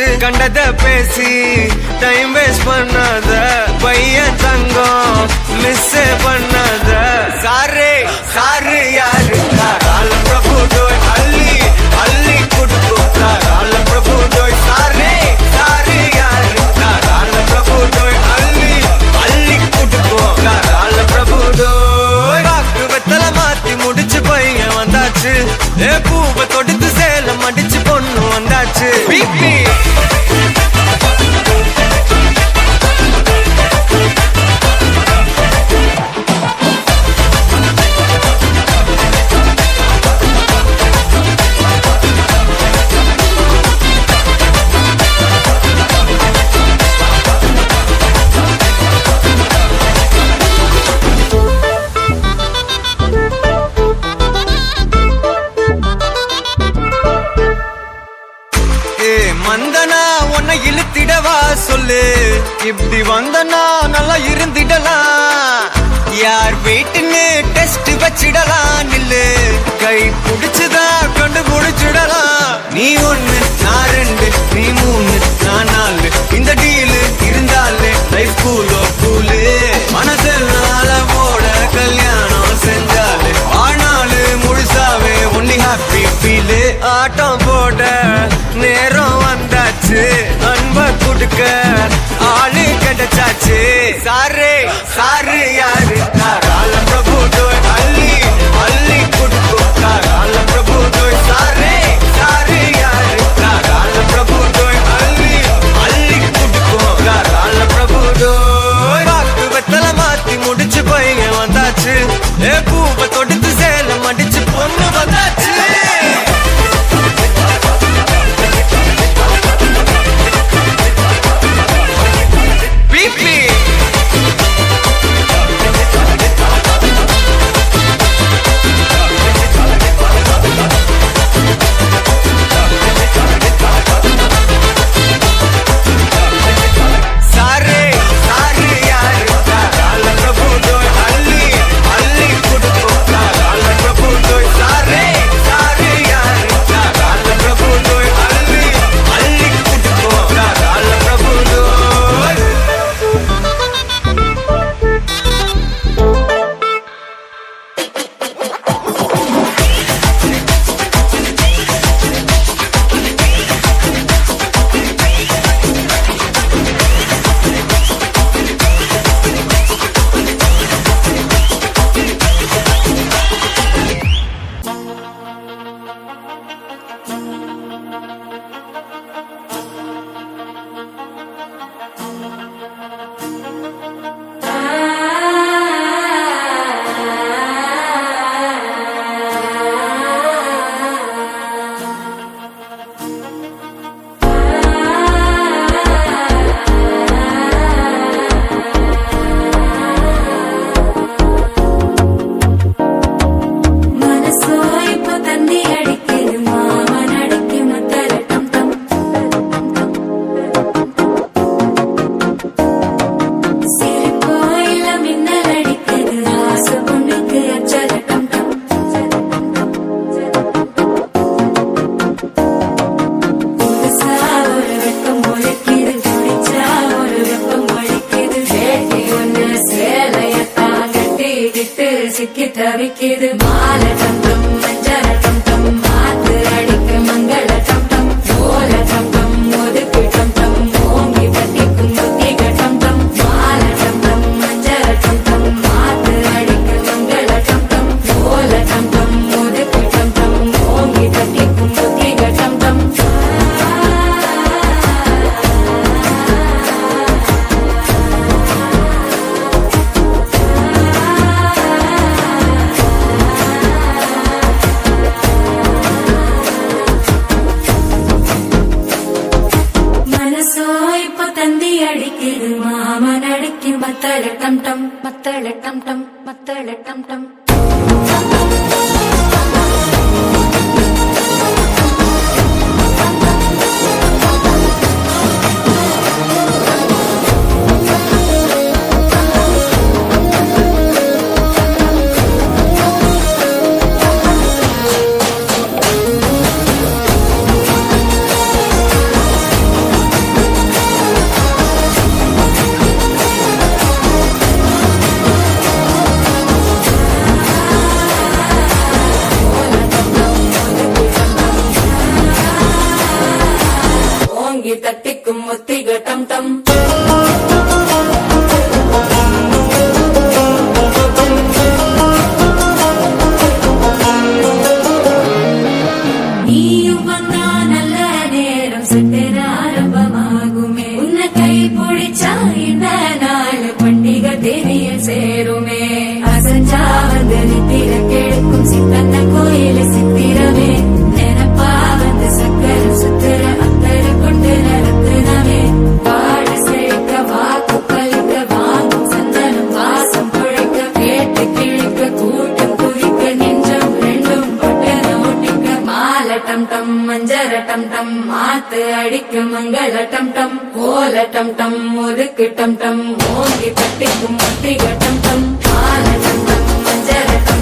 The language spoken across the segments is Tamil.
வந்தாச்சு கண்டத பேசி டைம் வேஸ்ட் பண்ணாத. பையன் தங்கம் மிஸ் பண்ணாத. சாரே சாரு யாரு? கால பிரபு டோய் அள்ளி அள்ளி குடுக்கு கால பிரபு டோய் சாரே சாரு யாரு? கால பிரபு டோய் அள்ளி அள்ளி குடுக்கு கால பிரபு டோய். வாக்கு வெத்தல மாத்தி முடிச்சு பையன் வந்தாச்சு. பொண்ணு இருந்திடலாம். யார் வீட்டுன்னு டெஸ்ட் வச்சிடலாம். நில்லு கை புடிச்சுதா கொண்டு புடிச்சிடலாம். நீ ஒண்ணு நான் ரெண்டு நீ மூணு நான் நாலு. இந்த டீலு இருந்தாலே லைஃப் கூலோ கூலு மனசெல்லாம் போட கல்யாணம் செஞ்சாலே ஆனாலு முழுசாவே ஒன்லி ஹாப்பி ஃபீலு ஆட்டம் போட நேரம் வந்தாச்சு. கொடுக்க ஆளு கிடைச்சாச்சு சாரு சாரு யாரு? தவிக்குது டம் மத்தள டம் டம். டம் கோல டம் டம் முறுக்கு டம் டம் ஓங்கி பட்டிக்கும் ஒட்டிக டம் டம் ஆன டம் டம் மஞ்சள் டம்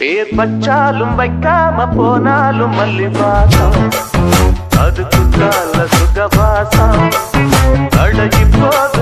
பேர்பச்சாலும் வைக்காம போனாலும் மல்லி வாசம் அது குற்றால சுகவாசம் அடகி போதும்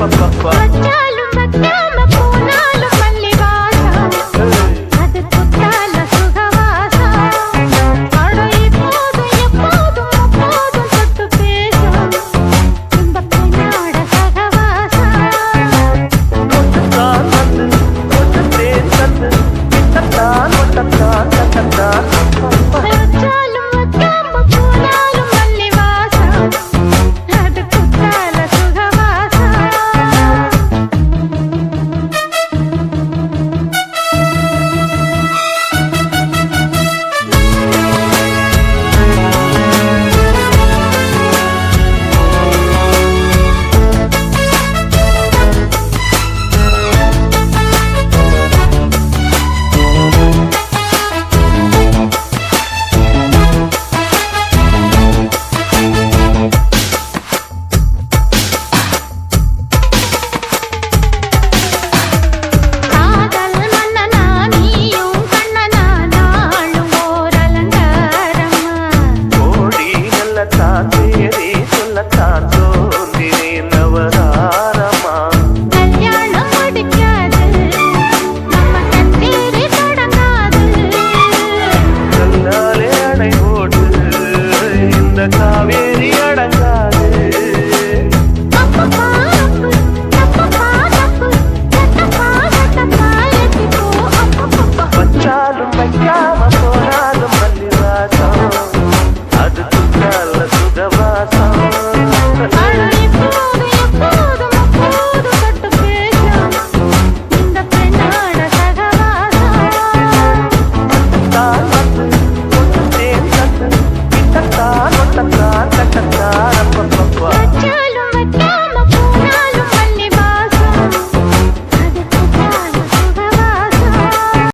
పచ్చాలు పచ్చాలు